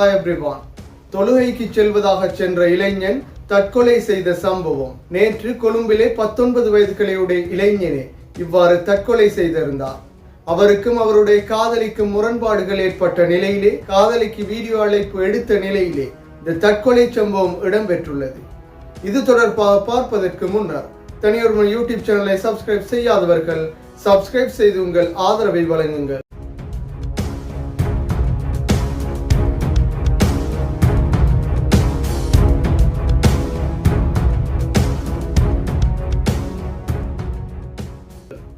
Everyone தொழுகைக்கு செல்வதாக சென்ற இளைஞன் தற்கொலை செய்த சம்பவம். நேற்று கொழும்பிலே பத்தொன்பது வயதுகளையுடைய இளைஞனே இவ்வாறு தற்கொலை செய்திருந்தார். அவருக்கும் அவருடைய காதலிக்கும் முரண்பாடுகள் ஏற்பட்ட நிலையிலே காதலிக்கு வீடியோ அழைப்பு எடுத்த நிலையிலே இந்த தற்கொலை சம்பவம் இடம்பெற்றுள்ளது. இது தொடர்பாக பார்ப்பதற்கு முன்னர் தனியொரு யூடியூப் சேனலை சப்ஸ்கிரைப் செய்யாதவர்கள் சப்ஸ்கிரைப் செய்து உங்கள் ஆதரவை வழங்குங்கள்.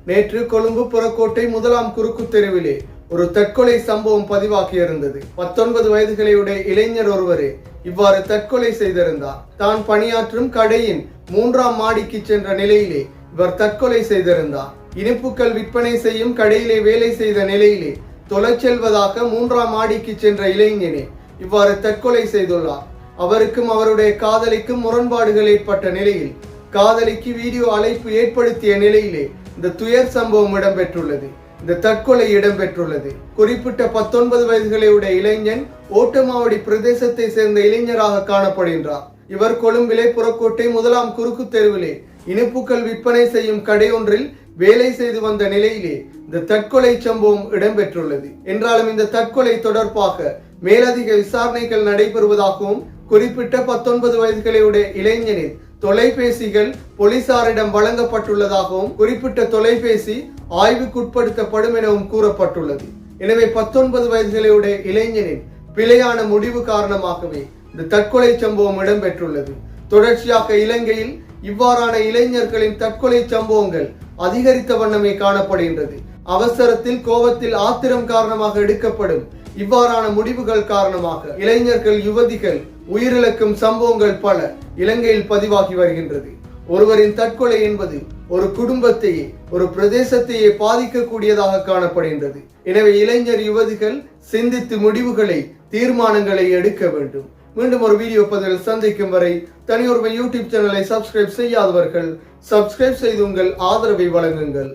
நேற்று கொழும்பு புறக்கோட்டை முதலாம் குறுக்கு தெருவிலே ஒரு தற்கொலை சம்பவம் பதிவாகியிருந்தது. பத்தொன்பது வயதுகளையுடைய இளைஞர் ஒருவரே இவ்வாறு தற்கொலை செய்திருந்தார். தான் பணியாற்றும் கடையின் மூன்றாம் மாடிக்கு சென்ற நிலையிலே இவர் தற்கொலை செய்திருந்தார். இனிப்புக்கள் விற்பனை செய்யும் கடையிலே வேலை செய்த நிலையிலே தொலை செல்வதாக மூன்றாம் மாடிக்கு சென்ற இளைஞனே இவ்வாறு தற்கொலை செய்துள்ளார். அவருக்கும் அவருடைய காதலிக்கும் முரண்பாடுகள் ஏற்பட்ட நிலையில் காதலிக்கு வீடியோ அழைப்பு ஏற்படுத்திய நிலையிலே இந்த துயர் சம்பவம் இடம்பெற்றுள்ளது. இந்த தற்கொலை இடம்பெற்றுள்ளது. குறிப்பிட்ட பத்தொன்பது வயதுகளையுடைய இளைஞன் ஓட்டமாவடி பிரதேசத்தை சேர்ந்த இளைஞராக காணப்படுகின்றார். இவர் கொழும்பிலே புறக்கோட்டை முதலாம் குறுக்கு தெருவிலே இனிப்புகள் விற்பனை செய்யும் கடை ஒன்றில் வேலை செய்து வந்த நிலையிலே இந்த தற்கொலை சம்பவம் இடம்பெற்றுள்ளது. என்றாலும் இந்த தற்கொலை தொடர்பாக மேலதிக விசாரணைகள் நடைபெறுவதாகவும் குறிப்பிட்ட பத்தொன்பது வயதுகளையுடைய இளைஞனின் தொலைபேசிகள் போலீசாரிடம் வழங்கப்பட்டுள்ளதாகவும் குறிப்பிட்ட தொலைபேசி ஆய்வுக்குட்படுத்தப்படும் எனவும் கூறப்பட்டுள்ளது. எனவே பத்தொன்பது வயதுகளையுடைய இளைஞனின் பிழையான முடிவு காரணமாகவே இந்த தற்கொலை சம்பவம் இடம்பெற்றுள்ளது. தொடர்ச்சியாக இலங்கையில் இவ்வாறான இளைஞர்களின் தற்கொலை சம்பவங்கள் அதிகரித்த வண்ணமே காணப்படுகின்றது. அவசரத்தில் கோபத்தில் ஆத்திரம் காரணமாக எடுக்கப்படும் இவ்வாறான முடிவுகள் காரணமாக இளைஞர்கள் யுவதிகள் உயிரிழக்கும் சம்பவங்கள் பல இலங்கையில் பதிவாகி வருகின்றது. ஒருவரின் தற்கொலை என்பது ஒரு குடும்பத்தையே ஒரு பிரதேசத்தையே பாதிக்கக்கூடியதாக காணப்படுகின்றது. எனவே இளைஞர் யுவதிகள் சிந்தித்து முடிவுகளை தீர்மானங்களை எடுக்க வேண்டும். மீண்டும் ஒரு வீடியோ பதிவில் சந்திக்கும் வரை தனியொருமை யூடியூப் சேனலை சப்ஸ்கிரைப் செய்யாதவர்கள் சப்ஸ்கிரைப் செய்து உங்கள் ஆதரவை வழங்குங்கள்.